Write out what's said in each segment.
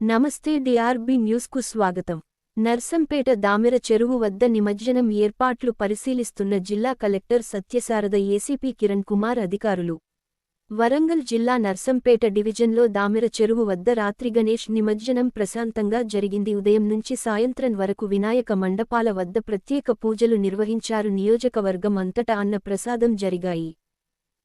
నమస్తే డిఆర్బి న్యూస్కు స్వాగతం. నర్సంపేట దామెర చెరువు వద్ద నిమజ్జనం ఏర్పాట్లు పరిశీలిస్తున్న జిల్లా కలెక్టర్ సత్యశారద ఏసీపీ కిరణ్ కుమార్ అధికారులు. వరంగల్ జిల్లా నర్సంపేట డివిజన్లో దామెర చెరువు వద్ద రాత్రి గణేష్ నిమజ్జనం ప్రశాంతంగా జరిగింది. ఉదయం నుంచి సాయంత్రం వరకు వినాయక మండపాల వద్ద ప్రత్యేక పూజలు నిర్వహించారు. నియోజకవర్గం అంతటా అన్న ప్రసాదం జరిగాయి.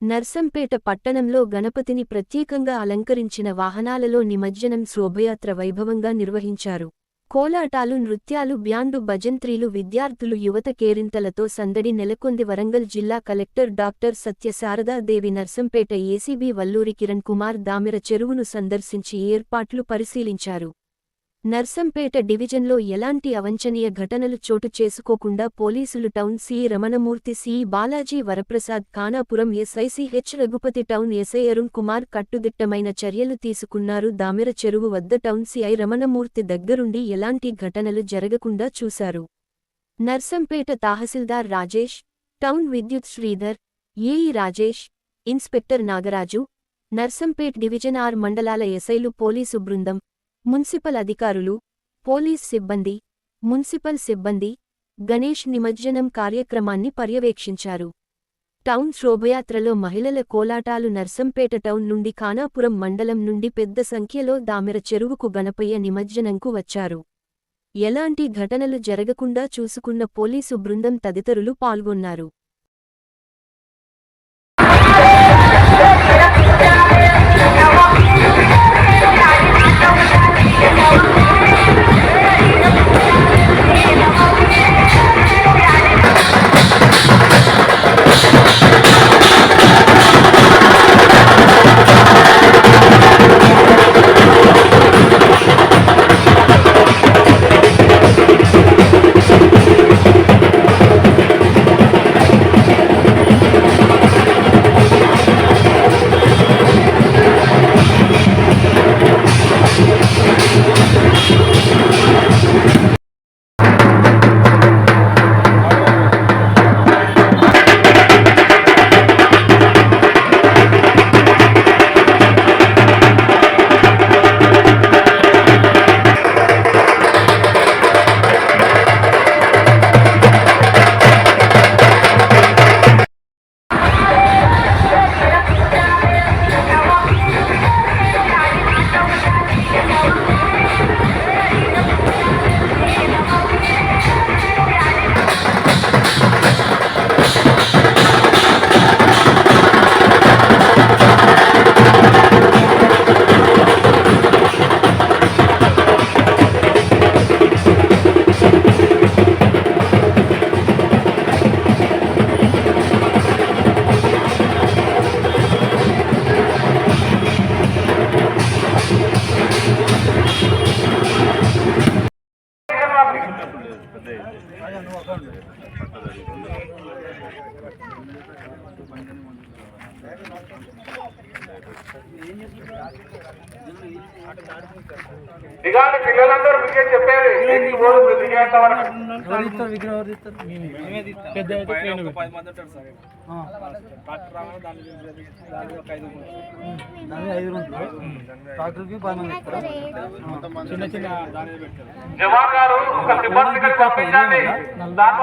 నర్సంపేట పట్టణంలో గణపతిని ప్రత్యేకంగా అలంకరించిన వాహనాలలో నిమజ్జనం శోభయాత్ర వైభవంగా నిర్వహించారు. కోలాటాలు నృత్యాలు బ్యాండు భజంత్రీలు విద్యార్థులు యువత కేరింతలతో సందడి నెలకొంది. వరంగల్ జిల్లా collector doctor Satyasharadadevi Narsampet ACB Valluri Kiran Kumar Damera చెరువును సందర్శించి ఏర్పాట్లు పరిశీలించారు. నర్సంపేట డివిజన్లో ఎలాంటి అవంచనీయ ఘటనలు చోటు చేసుకోకుండా పోలీసులు town C. Ramanamurthy C. Balaji Varaprasad Khanapuram SI C H Raghupathi town SI Arun Kumar కట్టుదిట్టమైన చర్యలు తీసుకున్నారు. దామెర చెరువు వద్ద టౌన్ సిఐ రమణమూర్తి దగ్గరుండి ఎలాంటి ఘటనలు జరగకుండా చూశారు. నర్సంపేట తహసీల్దార్ రాజేష్ టౌన్ విద్యుత్ Sridhar AE Rajesh inspector Nagaraju Narsampet division R మండలాల ఎస్ఐలు పోలీసు బృందం మున్సిపల్ అధికారులు పోలీస్ సిబ్బంది మున్సిపల్ సిబ్బంది గణేష్ నిమజ్జనం కార్యక్రమాన్ని పర్యవేక్షించారు. టౌన్ శోభయాత్రలో మహిళల కోలాటాలు నర్సంపేట టౌన్ నుండి ఖానాపురం మండలం నుండి పెద్ద సంఖ్యలో దామెర చెరువుకు గణపయ్య నిమజ్జనంకు వచ్చారు. ఎలాంటి ఘటనలు జరగకుండా చూసుకున్న పోలీసు బృందం తదితరులు పాల్గొన్నారు. Gracias. ట్రాక్టర్కి పది మంది ఇస్తారు చిన్న చిన్న దాని పెట్టారు జవాన్ గారు ఒక సిబ్బంది పంపించండి. దాని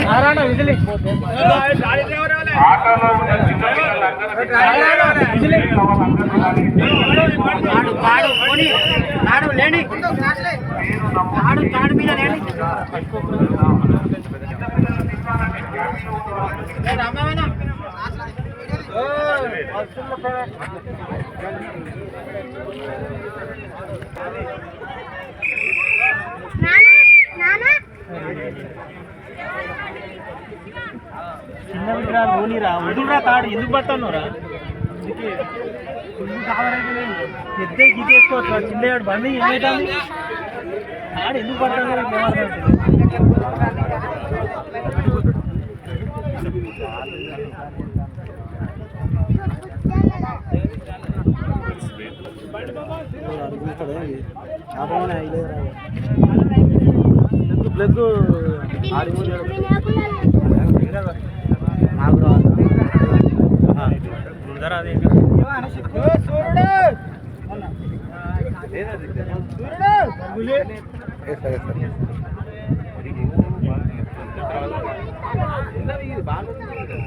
నారాయణ విజిలి. కాడు కాడు కొని కాడు లేని కాడు కాడు మీద లేని చిన్న విడిరా ఓనిరా వదులురా తాడు ఎందుకు పడతానురా పెద్ద గీతేసుకోవచ్చు చిన్న బండి ఏమైతే తాడు ఎందుకు పడతాను ప్లగ్ ముందర అదే ఫోటోలు என்ன